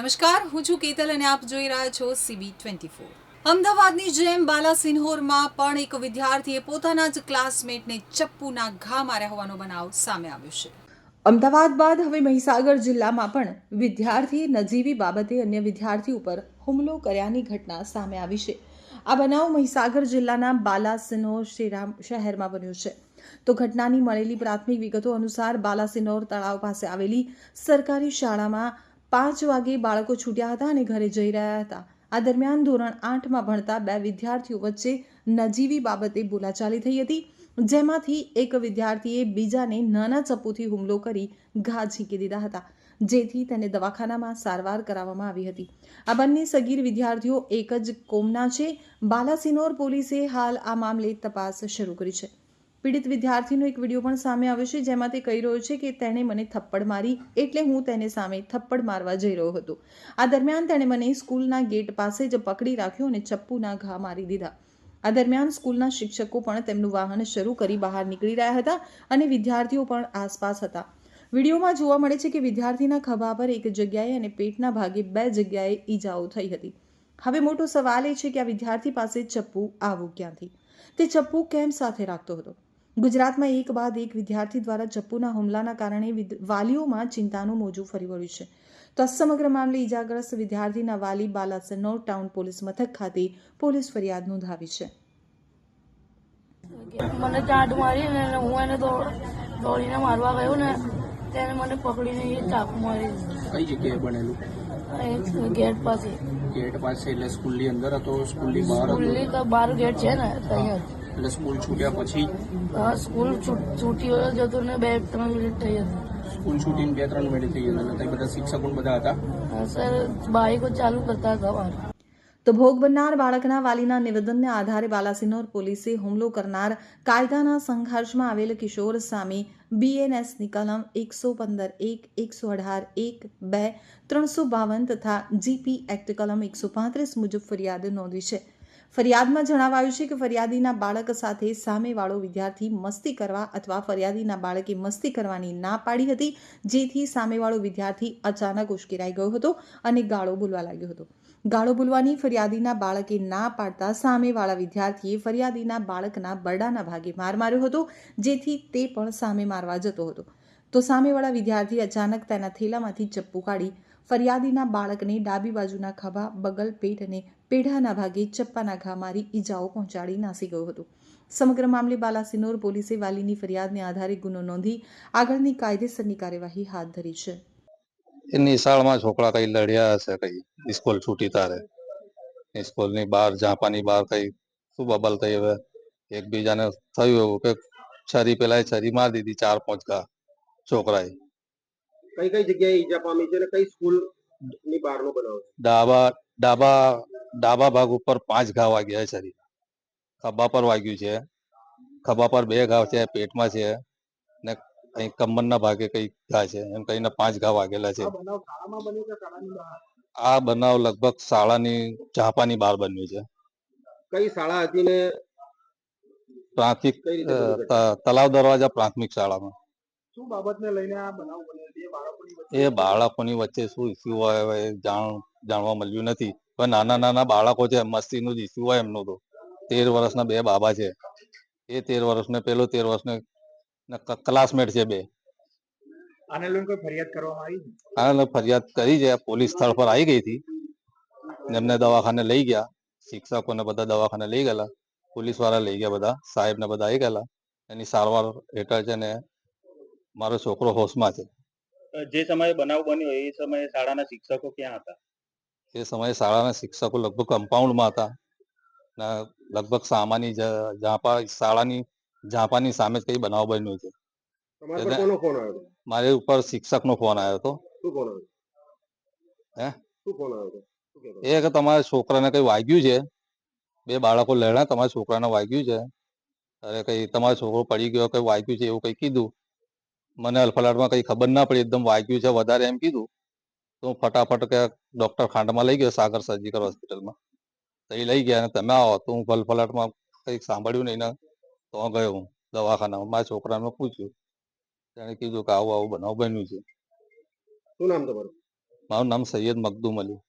નમસ્કાર, હું છું કેતલ અને આપ જોઈ રહ્યા છો સીબી ટ્વેન્ટી ફોર અમદાવાદની જેમ બાલાસિન્હોરમાં પણ એક વિદ્યાર્થીએ પોતાના જ ક્લાસમેટને ચપ્પુના ઘા માર્યા હોવાનો બનાવ સામે આવ્યો છે. અમદાવાદ બાદ હવે મહીસાગર જિલ્લામાં પણ વિદ્યાર્થીએ નજીવી બાબતે અન્ય વિદ્યાર્થી ઉપર હુમલો કર્યાની ઘટના સામે આવી છે. આ બનાવ મહીસાગર જિલ્લાના બાલાસિનોર શ્રીરામ શહેરમાં બન્યો છે. તો ઘટનાની મળેલી પ્રાથમિક વિગતો અનુસાર બાલાસિનોર તળાવ પાસે આવેલી સરકારી શાળામાં પાંચ વાગે બાળકો છૂટ્યા હતા અને ઘરે જઈ રહ્યા હતા. આ દરમિયાન ધોરણ આઠમાં ભણતા બે વિદ્યાર્થીઓ વચ્ચે નજીવી બાબતે બોલાચાલી થઈ હતી, જેમાંથી એક વિદ્યાર્થીએ બીજાને નાના ચપ્પુથી હુમલો કરી ઘા ઝીંકી દીધા હતા, જેથી તેને દવાખાનામાં સારવાર કરાવવામાં આવી હતી. આ બંને સગીર વિદ્યાર્થીઓ એક જ કોમના છે. બાલાસિનોર પોલીસે હાલ આ મામલે તપાસ શરૂ કરી છે. પીડિત વિદ્યાર્થીનો એક વીડિયો પણ સામે આવ્યો છે, જેમાં તે કહી રહ્યો છે કે તેણે મને થપ્પડ મારી એટલે હું તેને સામે થપ્પડ મારવા જઈ રહ્યો હતો. આ દરમિયાન તેણે મને સ્કૂલના ગેટ પાસે જ પકડી રાખ્યો અને ચપ્પુના ઘા મારી દીધા. આ દરમિયાન સ્કૂલના શિક્ષકો પણ તેમનું વાહન શરૂ કરી બહાર નીકળી રહ્યા હતા અને વિદ્યાર્થીઓ પણ આસપાસ હતા. વિડીયોમાં જોવા મળે છે કે વિદ્યાર્થીના ખભા પર એક જગ્યાએ અને પેટના ભાગે બે જગ્યાએ ઈજાઓ થઈ હતી. હવે મોટો સવાલ એ છે કે આ વિદ્યાર્થી પાસે ચપ્પુ આવું ક્યાંથી? તે ચપ્પુ કેમ સાથે રાખતો હતો? ગુજરાતમાં એક બાદ એક વિદ્યાર્થી દ્વારા ચપ્પુના હુમલાના કારણે વાલીઓમાં ચિંતાનું મોજું ફરી વળ્યું છે. તો આ સમગ્ર મામલે ઇજાગ્રસ્ત વિદ્યાર્થીના વાલી બાલાસનોર ટાઉન પોલીસ મથક ખાતે પોલીસ ફરિયાદ નોંધાવી છે. મને ચાટ મારી ને અને હું એને દોડ દોડીને મારવા ગયો ને તેને મને પકડીને એ ચાકુ મારી. કઈ જગ્યાએ બનેલું? ગેટ પાસે. ગેટ પાસે એટલે સ્કૂલની અંદર હતો સ્કૂલની બહાર સ્કૂલની તો બાર ગેટ છે ને ત્યાં એટલે સ્કૂલ છૂટ્યા પછી? હા, સ્કૂલ છૂટી હોય જતો ને બે ત્રણ મિનિટ થઈ હતી સ્કૂલ છૂટીને બે ત્રણ મિનિટ થઈ હતી હતા બધા શિક્ષકો બધા હતા? હા, સર બાઈકો ચાલુ કરતા હતા બહાર તો ભોગ બનનાર બાળકના વાલીના નિવેદનને આધારે બાલાસિનોર પોલીસે હુમલો કરનાર કાયદાના સંઘર્ષમાં આવેલ કિશોર સામે બીએનએસની કલમ એકસો પંદર એક એકસો અઢાર એક બે ત્રણસો બાવન તથા જીપી એક્ટ કલમ એકસો પાંત્રીસ મુજબ ફરિયાદ નોંધી છે. ફરિયાદમાં જણાવાયું છે કે ફરિયાદીના બાળક સાથે સામેવાળો વિદ્યાર્થી મસ્તી કરવા અથવા ફરિયાદીના બાળકે મસ્તી કરવાની ના પાડી હતી, જેથી સામેવાળો વિદ્યાર્થી અચાનક ઉશ્કેરાઈ ગયો હતો અને ગાળો બોલવા લાગ્યો હતો. ગાળો બોલવાની ફરિયાદીના બાળકે ના પાડતા સામેવાળા વિદ્યાર્થીએ ફરિયાદીના બાળકના બરડાના ભાગે માર માર્યો હતો, જેથી તે પણ સામે મારવા જતો હતો. તો સામેવાળા વિદ્યાર્થી અચાનક તેના થેલામાંથી ચપ્પુ કાઢી ફરિયાદીના બાળકને ડાબી બાજુના ખભા, બગલ પેટ અને પેઢાના ભાગે ચપ્પાના ઘા મારી ઈજાઓ પહોંચાડી નાસી ગયો હતો. સમગ્ર મામલે બાલાસિનોર પોલીસે વાલીની ફરિયાદને આધારે ગુનો નોંધી આગળની કાયદેસરની કાર્યવાહી હાથ ધરી છે. એ નિશાળમાં છોકરા કઈ લડ્યા હશે કઈ? સ્કૂલ છૂટી તારે. સ્કૂલની બહાર ઝાંપાની બહાર કઈ? શું બબલ થઈ હવે? એકબીજાને થયું એવું કે છરી પેલા છરી મારી દીધી, ચાર પાંચ ઘા. છોકરાએ. કઈ કઈ જગ્યાએ ઈજા પામી છે અને કઈ સ્કૂલની બહારનો બનાવ ડાબા ડાબા ડાબા ભાગ ઉપર પાંચ ઘા વાગ્યા છે શરીર ખભા પર વાગ્યું છે. ખભા પર બે ઘા છે પેટમાં છે ને કઈ કમરના ભાગે કઈ ઘા છે એમ કહીને પાંચ ઘા વાગેલા છે. આ બનાવ લગભગ શાળાની ચાપાની બહાર બન્યું છે. કઈ શાળા હતી ને પ્રાથમિક તલાવ દરવાજા પ્રાથમિક શાળામાં. શું બાબતને લઈને આ બનાવ એ બાળકોની વચ્ચે શું ઇસ્યુ હોય એ જાણ જાણવા મળ્યું નથી. પણ નાના નાના બાળકો છે મસ્તીનું જ ઇસ્યુ હોય એમનું તો. તેર વર્ષના બે બાબા છે. એ તેર વર્ષને પેલો તેર વર્ષને ક્લાસમેટ છે બે. આને લઈને કોઈ ફરિયાદ કરવામાં આવી આને ફરિયાદ કરી છે. પોલીસ સ્થળ પર આવી ગઈ હતી. એમને દવાખાને લઈ ગયા. શિક્ષકોને બધા દવાખાને લઈ ગયેલા. પોલીસવાળા લઈ ગયા બધા. સાહેબ ને બધા આવી ગયેલા. એની સારવાર હેઠળ છે ને મારો છોકરો હોશમાં છે. જે સમયે બનાવ બન્યો એ સમયે શાળાના શિક્ષકો ક્યાં હતા? એ સમયે શાળાના શિક્ષકો લગભગ કમ્પાઉન્ડમાં હતા. ને લગભગ સામાની જ- શાળાની જાપાની સામે જ કઈ બનાવ બન્યો છે. તમારા પર એટલે- કોનો ફોન આવ્યો હતો? મારી ઉપર શિક્ષકનો ફોન આવ્યો હતો. ફોન આવ્યો? હે? શું હતો? હતો? એ કે તમારા છોકરાને કઈ વાગ્યું છે? બે બાળકો લડ્યા તમારા છોકરાને વાગ્યું છે? અરે કઈ તમારો છોકરો પડી ગયો કઈ વાગ્યું છે એવું કઈ કીધું? મને અલફલાટમાં કઈ ખબર ના પડી એકદમ વાગ્યું છે વધારે એમ કીધું. તો હું ફટાફટ કે ડોક્ટર ખાંડમાં લઈ ગયો સાગર સર્જિકલ હોસ્પિટલમાં. તો એ લઈ ગયા અને તમે આવો. તો હું ફલફલાટમાં કંઈક સાંભળ્યું નહીં ને તો ગયો હું દવાખાનામાં. મારા છોકરાને પૂછ્યું. તેણે કીધું કે આવું આવું બનાવ બન્યું છે. શું નામ તમારું? મારું નામ સૈયદ મખદુમ અલી.